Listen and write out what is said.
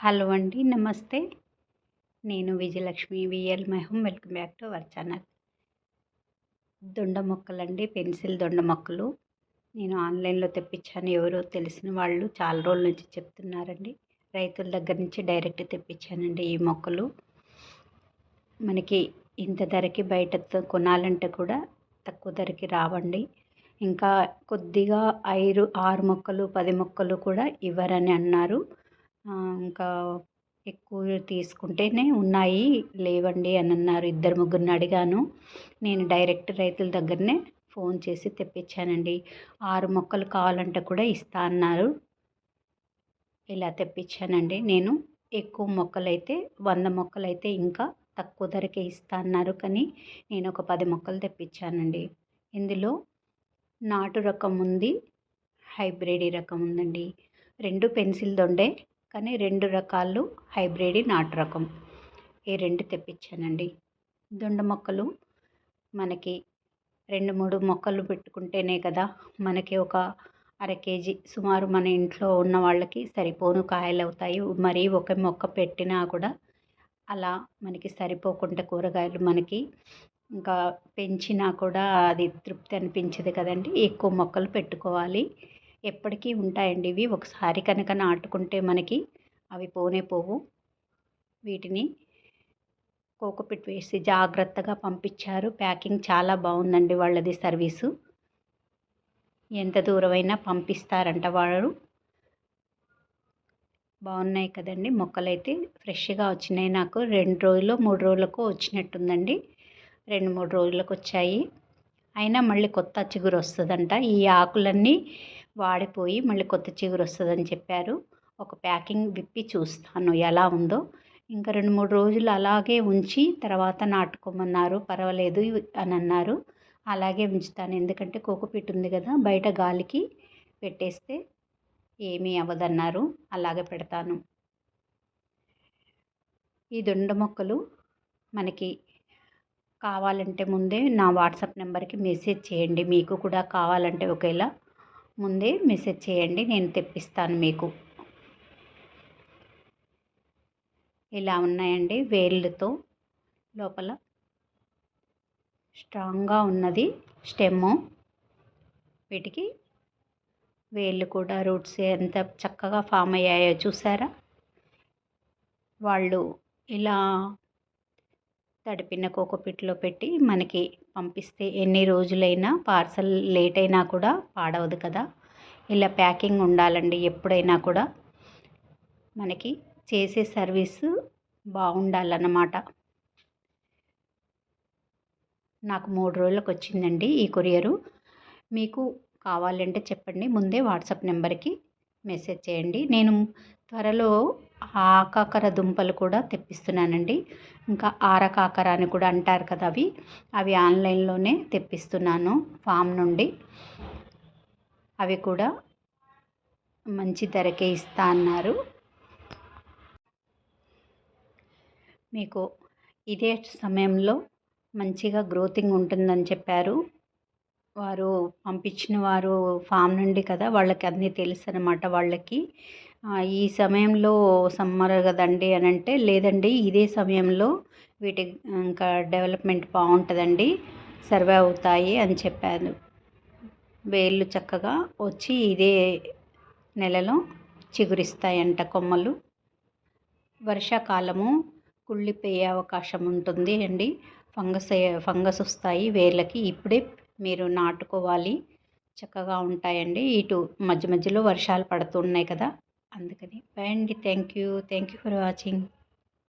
Hello అండి నమస్తే. నేను విజయలక్ష్మి విఎల్ మెహం. Welcome back to our channel. దొండ మొక్కలండి పెన్సిల్ దొండ మొక్కలు. నేను ఆన్లైన్లో తెప్పించాను ఎవరో తెలిసిన వాళ్ళు చాలా రోజుల నుంచి చెప్తున్నారండి. రైతుల దగ్గర నుంచి డైరెక్ట్ తెప్పించానండి ఈ మొక్కలు. మనకి ఇంత ధరకి బయట కొనాలంటే కూడా తక్కువ ధరకి రావండి. ఇంకా కొద్దిగా ఐదు ఆరు మొక్కలు పది మొక్కలు కూడా ఇవ్వరని అన్నారు. ఇంకా ఎక్కువ తీసుకుంటేనే ఉన్నాయి. లేవండి అని అన్నారు. ఇద్దరు ముగ్గురిని అడిగాను. నేను డైరెక్ట్ రైతుల దగ్గరనే ఫోన్ చేసి తెప్పించానండి. ఆరు మొక్కలు కావాలంటే కూడా ఇస్తా అన్నారు. ఇలా తెప్పించానండి. నేను ఎక్కువ మొక్కలైతే వంద మొక్కలైతే ఇంకా తక్కువ ధరకే ఇస్తా అన్నారు. కానీ నేను ఒక పది మొక్కలు తెప్పించానండి. ఇందులో నాటు రకం ఉంది. హైబ్రిడ్ రకం ఉందండి. రెండు పెన్సిల్ దొండే కానీ రెండు రకాలు హైబ్రిడ్ నాటు రకం. ఈ రెండు తెప్పించానండి. దొండ మొక్కలు మనకి రెండు మూడు మొక్కలు పెట్టుకుంటేనే కదా మనకి ఒక అర కేజీ సుమారు మన ఇంట్లో ఉన్న వాళ్ళకి సరిపోను కాయలు అవుతాయి. మరీ ఒక మొక్క పెట్టినా కూడా అలా మనకి సరిపోకుండా కూరగాయలు మనకి ఇంకా పెంచినా కూడా అది తృప్తి అనిపించదు కదండి. ఎక్కువ మొక్కలు పెట్టుకోవాలి. ఎప్పటికీ ఉంటాయండి. ఇవి ఒకసారి కనుక నాటుకుంటే మనకి అవి పోనే పోవు. వీటిని కోకోపిట్ వేసి జాగ్రత్తగా పంపించారు. ప్యాకింగ్ చాలా బాగుందండి వాళ్ళది సర్వీసు. ఎంత దూరమైనా పంపిస్తారంట వాళ్ళు. బాగున్నాయి కదండి. మొక్కలైతే ఫ్రెష్గా వచ్చినాయి నాకు. రెండు రోజులు మూడు రోజులకు వచ్చినట్టుందండి. రెండు మూడు రోజులకు వచ్చాయి అయినా మళ్ళీ కొత్త చిగురు వస్తుందంట. ఈ ఆకులన్నీ వాడిపోయి మళ్ళీ కొత్త చిగురు వస్తుందని చెప్పారు. ఒక ప్యాకింగ్ విప్పి చూస్తాను ఎలా ఉందో. ఇంకా రెండు మూడు రోజులు అలాగే ఉంచి తర్వాత నాటుకోమన్నారు. పర్వాలేదు అని అన్నారు. అలాగే ఉంచుతాను. ఎందుకంటే కోకోపీట్ ఉంది కదా బయట గాలికి పెట్టేస్తే ఏమీ అవ్వదన్నారు. అలాగే పెడతాను. ఈ దొండ మొక్కలు మనకి కావాలంటే ముందే నా వాట్సాప్ నెంబర్కి మెసేజ్ చేయండి. మీకు కూడా కావాలంటే ఒకేలా ముందే మెసేజ్ చేయండి నేను తెప్పిస్తాను మీకు. ఇలా ఉన్నాయండి వేళ్ళతో లోపల స్ట్రాంగ్గా ఉన్నది స్టెమ్ము. వీటికి వేళ్ళు కూడా రూట్స్ ఎంత చక్కగా ఫామ్ అయ్యాయో చూసారా? వాళ్ళు ఇలా తడిపిన కోకోపిట్లో పెట్టి మనకి పంపిస్తే ఎన్ని రోజులైనా పార్సల్ లేట్ అయినా కూడా పాడవదు కదా. ఇలా ప్యాకింగ్ ఉండాలండి ఎప్పుడైనా కూడా. మనకి చేసే సర్వీసు బాగుండాలన్నమాట. నాకు మూడు రోజులకు వచ్చిందండి ఈ కొరియరు. మీకు కావాలంటే చెప్పండి. ముందే వాట్సాప్ నెంబర్కి మెసేజ్ చేయండి. నేను త్వరలో ఆకాకర దుంపలు కూడా తెప్పిస్తున్నానండి. ఇంకా ఆరకాకర అని కూడా అంటారు కదా అవి. అవి ఆన్లైన్లోనే తెప్పిస్తున్నాను ఫామ్ నుండి. అవి కూడా మంచి ధరకే ఇస్తా అన్నారు. మీకు ఇదే సమయంలో మంచిగా గ్రోతింగ్ ఉంటుందని చెప్పారు. వారు పంపించిన వారు ఫామ్ నుండి కదా వాళ్ళకి అన్నీ తెలుసు అనమాట వాళ్ళకి. ఈ సమయంలో సమ్మర్ కదండి అని అంటే లేదండి ఇదే సమయంలో వీటి ఇంకా డెవలప్మెంట్ బాగుంటుందండి సర్వే అవుతాయి అని చెప్పారు వేళ్ళు చక్కగా వచ్చి ఇదే నెలలో చిగురిస్తాయంట కొమ్మలు. వర్షాకాలము కుళ్ళిపోయే అవకాశం ఉంటుంది అండి. ఫంగస్ ఫంగస్ వస్తాయి వేర్లకి ఇప్పుడే మీరు నాటుకోవాలి. చక్కగా ఉంటాయండి. ఇటు మధ్య మధ్యలో వర్షాలు పడుతున్నాయి కదా. అందుకని. బై అండి. Thank you thank you for watching.